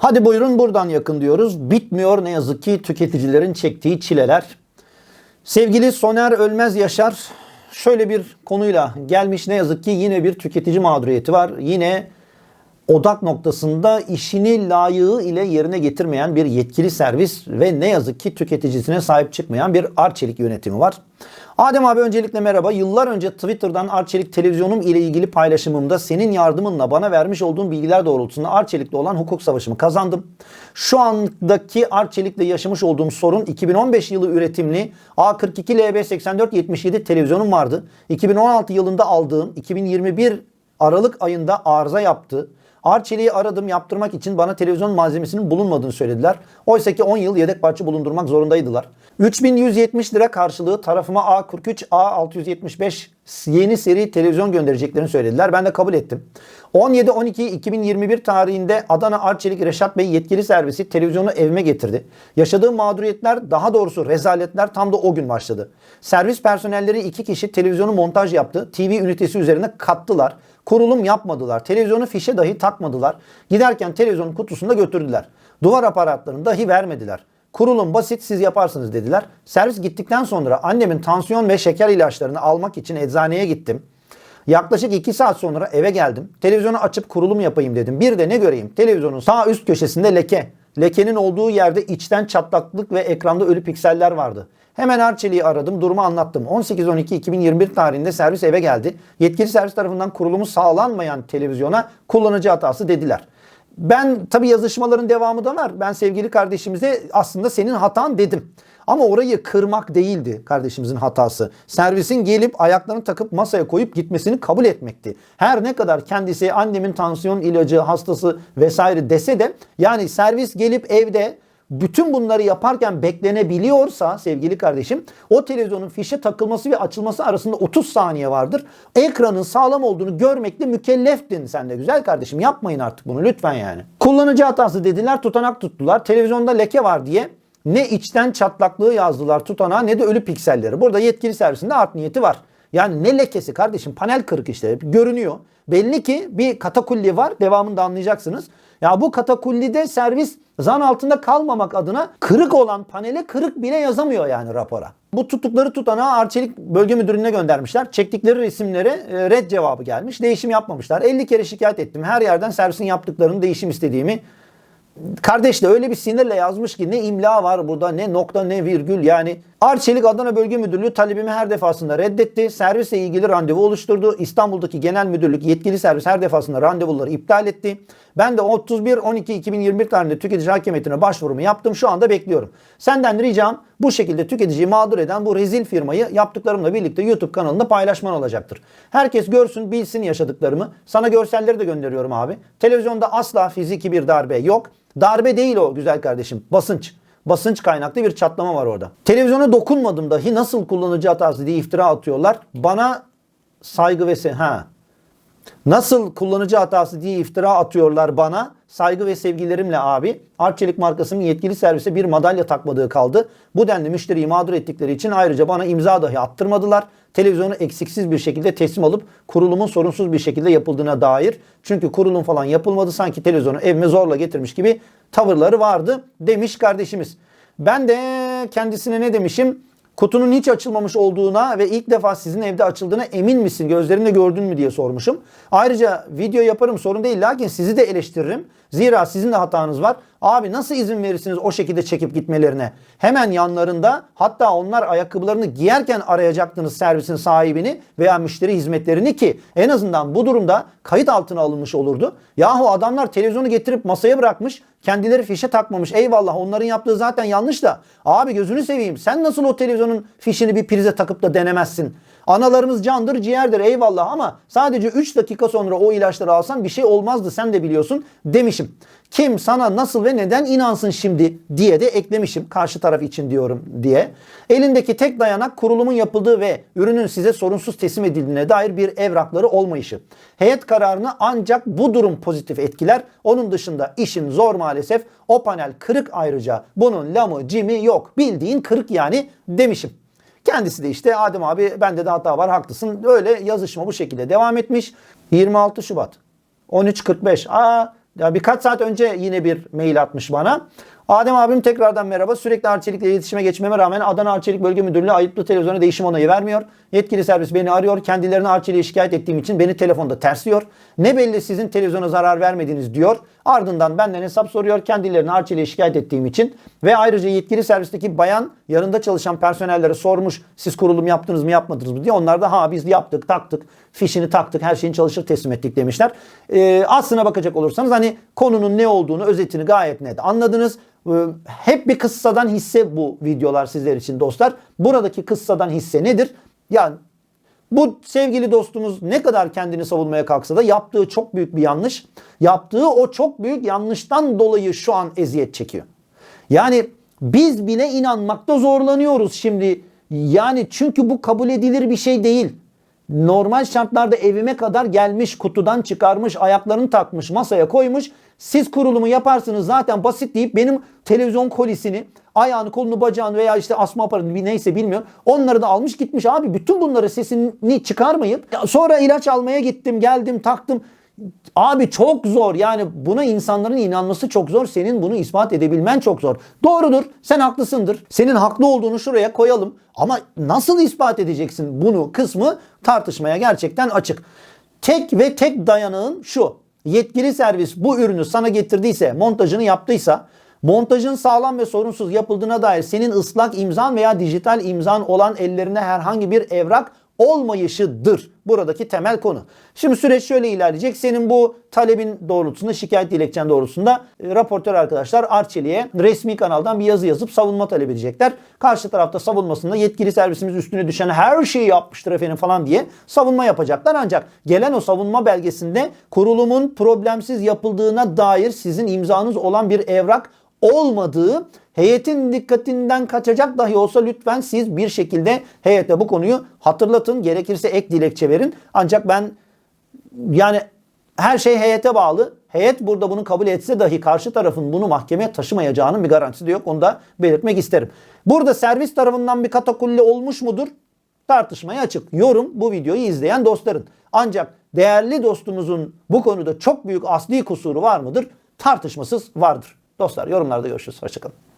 Hadi buyurun buradan yakın diyoruz. Bitmiyor ne yazık ki tüketicilerin çektiği çileler. Sevgili Soner Ölmez Yaşar şöyle bir konuyla gelmiş ne yazık ki yine bir tüketici mağduriyeti var. Yine odak noktasında işini layığı ile yerine getirmeyen bir yetkili servis ve ne yazık ki tüketicisine sahip çıkmayan bir Arçelik yönetimi var. Adem abi öncelikle merhaba. Yıllar önce Twitter'dan Arçelik televizyonum ile ilgili paylaşımımda senin yardımınla bana vermiş olduğun bilgiler doğrultusunda Arçelik'le olan hukuk savaşımı kazandım. Şu andaki Arçelik'le yaşamış olduğum sorun 2015 yılı üretimli A42 LB 8477 televizyonum vardı. 2016 yılında aldığım 2021 Aralık ayında arıza yaptı. Arçelik'i aradım yaptırmak için bana televizyon malzemesinin bulunmadığını söylediler. Oysa ki 10 yıl yedek parça bulundurmak zorundaydılar. 3170 lira karşılığı tarafıma A43, A675 yeni seri televizyon göndereceklerini söylediler. Ben de kabul ettim. 17-12-2021 tarihinde Adana Arçelik Reşat Bey yetkili servisi televizyonu evime getirdi. Yaşadığım mağduriyetler daha doğrusu rezaletler tam da o gün başladı. Servis personelleri iki kişi televizyonu montaj yaptı. TV ünitesi üzerine kattılar. Kurulum yapmadılar. Televizyonu fişe dahi takmadılar. Giderken televizyonun kutusunda götürdüler. Duvar aparatlarını dahi vermediler. Kurulum basit siz yaparsınız dediler. Servis gittikten sonra annemin tansiyon ve şeker ilaçlarını almak için eczaneye gittim. Yaklaşık 2 saat sonra eve geldim. Televizyonu açıp kurulum yapayım dedim. Bir de ne göreyim? Televizyonun sağ üst köşesinde leke. Lekenin olduğu yerde içten çatlaklık ve ekranda ölü pikseller vardı. Hemen Arçelik'i aradım, durumu anlattım. 18-12-2021 tarihinde servis eve geldi. Yetkili servis tarafından kurulumu sağlanmayan televizyona kullanıcı hatası dediler. Ben tabi yazışmaların devamı da var. Ben sevgili kardeşimize aslında senin hatan dedim. Ama orayı kırmak değildi kardeşimizin hatası. Servisin gelip ayaklarını takıp masaya koyup gitmesini kabul etmekti. Her ne kadar kendisi annemin tansiyon ilacı hastası vesaire dese de yani servis gelip evde bütün bunları yaparken beklenebiliyorsa sevgili kardeşim o televizyonun fişe takılması ve açılması arasında 30 saniye vardır. Ekranın sağlam olduğunu görmekle mükelleftin sen de güzel kardeşim. Yapmayın artık bunu lütfen yani. Kullanıcı hatası dediler tutanak tuttular. Televizyonda leke var diye ne içten çatlaklığı yazdılar tutanağa ne de ölü pikselleri. Burada yetkili servisinde art niyeti var. Yani ne lekesi kardeşim panel kırık işte görünüyor. Belli ki bir katakulli var devamında anlayacaksınız. Ya bu katakullide servis zan altında kalmamak adına kırık olan panele kırık bile yazamıyor yani rapora. Bu tuttukları tutanağı Arçelik Bölge Müdürlüğü'ne göndermişler. Çektikleri resimlere e, red cevabı gelmiş. Değişim yapmamışlar. 50 kere şikayet ettim. Her yerden servisin yaptıklarını değişim istediğimi Kardeş de öyle bir sinirle yazmış ki ne imla var burada ne nokta ne virgül yani. Arçelik Adana Bölge Müdürlüğü talebimi her defasında reddetti. Servisle ilgili randevu oluşturdu. İstanbul'daki genel müdürlük yetkili servis her defasında randevuları iptal etti. Ben de 31-12-2021 tarihinde tüketici hakimiyetine başvurumu yaptım. Şu anda bekliyorum. Senden ricam bu şekilde tüketiciyi mağdur eden bu rezil firmayı yaptıklarımla birlikte YouTube kanalında paylaşman olacaktır. Herkes görsün bilsin yaşadıklarımı. Sana görselleri de gönderiyorum abi. Televizyonda asla fiziki bir darbe yok. Darbe değil o güzel kardeşim. Basınç. Basınç kaynaklı bir çatlama var orada. Televizyona dokunmadım dahi nasıl kullanıcı hatası diye iftira atıyorlar. Bana saygı ve se ha. Nasıl kullanıcı hatası diye iftira atıyorlar bana. Saygı ve sevgilerimle abi. Arçelik markasının yetkili servise bir madalya takmadığı kaldı. Bu denli müşteriyi mağdur ettikleri için ayrıca bana imza dahi attırmadılar. Televizyonu eksiksiz bir şekilde teslim alıp kurulumun sorunsuz bir şekilde yapıldığına dair. Çünkü kurulum falan yapılmadı sanki televizyonu evime zorla getirmiş gibi tavırları vardı demiş kardeşimiz. Ben de kendisine ne demişim? Kutunun hiç açılmamış olduğuna ve ilk defa sizin evde açıldığına emin misin? Gözlerinde gördün mü diye sormuşum. Ayrıca video yaparım sorun değil lakin sizi de eleştiririm. Zira sizin de hatanız var. Abi nasıl izin verirsiniz o şekilde çekip gitmelerine? Hemen yanlarında hatta onlar ayakkabılarını giyerken arayacaktınız servisin sahibini veya müşteri hizmetlerini ki en azından bu durumda kayıt altına alınmış olurdu. Yahu adamlar televizyonu getirip masaya bırakmış. Kendileri fişe takmamış. Eyvallah onların yaptığı zaten yanlış da. Abi gözünü seveyim. Sen nasıl o televizyonun fişini bir prize takıp da denemezsin? Analarımız candır, ciğerdir eyvallah ama sadece 3 dakika sonra o ilaçları alsan bir şey olmazdı sen de biliyorsun demişim. Kim sana nasıl ve neden inansın şimdi diye de eklemişim. Karşı taraf için diyorum diye. Elindeki tek dayanak kurulumun yapıldığı ve ürünün size sorunsuz teslim edildiğine dair bir evrakları olmayışı. Heyet kararını ancak bu durum pozitif etkiler. Onun dışında işin zor maalesef. O panel kırık ayrıca. Bunun lamı cimi yok. Bildiğin kırık yani demişim. Kendisi de işte Adem abi bende de hata var haklısın. Öyle yazışma bu şekilde devam etmiş. 26 Şubat 13.45. Aa Ya birkaç saat önce yine bir mail atmış bana. Adem abim tekrardan merhaba. Sürekli Arçelik'le iletişime geçmeme rağmen Adana Arçelik Bölge Müdürlüğü ayıplı televizyona değişim onayı vermiyor. Yetkili servis beni arıyor. Kendilerini Arçelik'e şikayet ettiğim için beni telefonda tersliyor. Ne belli sizin televizyona zarar vermediniz diyor. Ardından benden hesap soruyor. Kendilerini Arçelik'e şikayet ettiğim için. Ve ayrıca yetkili servisteki bayan yanında çalışan personellere sormuş. Siz kurulum yaptınız mı yapmadınız mı diye. Onlar da ha biz yaptık taktık. Fişini taktık her şeyin çalışır teslim ettik demişler. Ee, aslına bakacak olursanız hani konunun ne olduğunu özetini gayet net anladınız. Ee, Hep bir kıssadan hisse bu videolar sizler için dostlar. Buradaki kıssadan hisse nedir? Yani bu sevgili dostumuz ne kadar kendini savunmaya kalksa da yaptığı çok büyük bir yanlış. Yaptığı o çok büyük yanlıştan dolayı şu an eziyet çekiyor. Yani biz bile inanmakta zorlanıyoruz şimdi. Yani çünkü bu kabul edilir bir şey değil. Normal şartlarda evime kadar gelmiş, kutudan çıkarmış, ayaklarını takmış, masaya koymuş. Siz kurulumu yaparsınız zaten basit deyip benim televizyon kolisini, ayağını, kolunu, bacağını veya işte asma aparatını neyse bilmiyorum. Onları da almış gitmiş abi. Bütün bunları sesini çıkarmayıp sonra ilaç almaya gittim, geldim, taktım. Abi çok zor yani buna insanların inanması çok zor. Senin bunu ispat edebilmen çok zor. Doğrudur sen haklısındır. Senin haklı olduğunu şuraya koyalım. Ama nasıl ispat edeceksin bunu kısmı tartışmaya gerçekten açık. Tek ve tek dayanağın şu. Yetkili servis bu ürünü sana getirdiyse, montajını yaptıysa, montajın sağlam ve sorunsuz yapıldığına dair senin ıslak imzan veya dijital imzan olan ellerine herhangi bir evrak olmayışıdır. Buradaki temel konu. Şimdi süreç şöyle ilerleyecek. Senin bu talebin doğrultusunda, şikayet dilekçen doğrultusunda e, raportör arkadaşlar Arçelik'e resmi kanaldan bir yazı yazıp savunma talep edecekler. Karşı tarafta savunmasında yetkili servisimiz üstüne düşen her şeyi yapmıştır efendim falan diye savunma yapacaklar. Ancak gelen o savunma belgesinde kurulumun problemsiz yapıldığına dair sizin imzanız olan bir evrak olmadığı heyetin dikkatinden kaçacak dahi olsa lütfen siz bir şekilde heyete bu konuyu hatırlatın. Gerekirse ek dilekçe verin. Ancak ben yani her şey heyete bağlı. Heyet burada bunu kabul etse dahi karşı tarafın bunu mahkemeye taşımayacağının bir garantisi de yok. Onu da belirtmek isterim. Burada servis tarafından bir katakulli olmuş mudur? Tartışmaya açık. Yorum bu videoyu izleyen dostların. Ancak değerli dostumuzun bu konuda çok büyük asli kusuru var mıdır? Tartışmasız vardır. Dostlar yorumlarda görüşürüz. Hoşçakalın.